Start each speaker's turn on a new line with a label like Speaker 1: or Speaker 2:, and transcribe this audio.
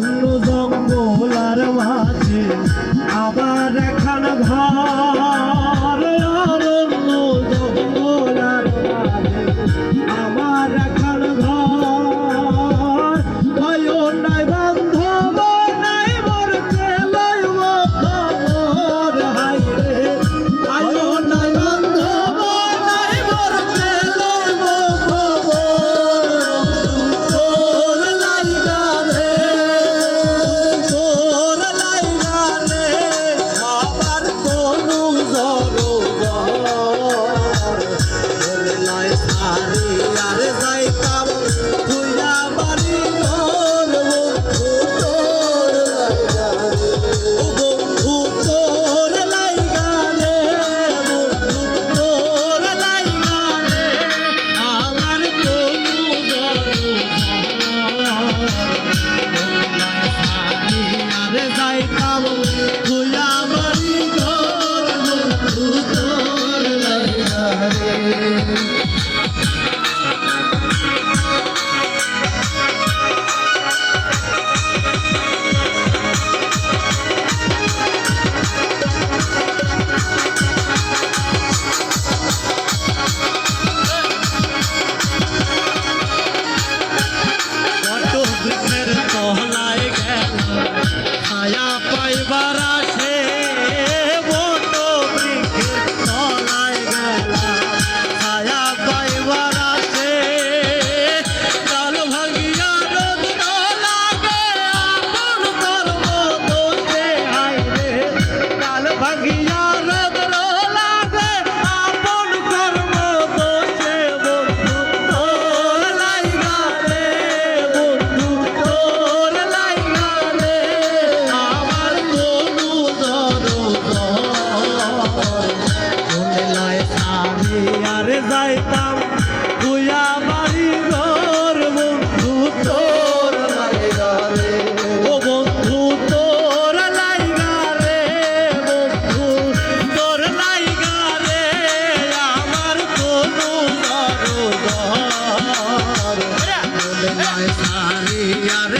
Speaker 1: বন্য জঙ্গলার মাঝে। আবার এখন ঘর অরণ্য জঙ্গলার মাঝে। আমার এখন ঘর নয় যাইতাম তুইয়া বাড়ি ঘর বন্ধু তোর লাইগা রে ও বন্ধু তোর লাইগা রে বন্ধু তোর লাইগা রে আমার কোনো দরদার নাই সারিয়া রে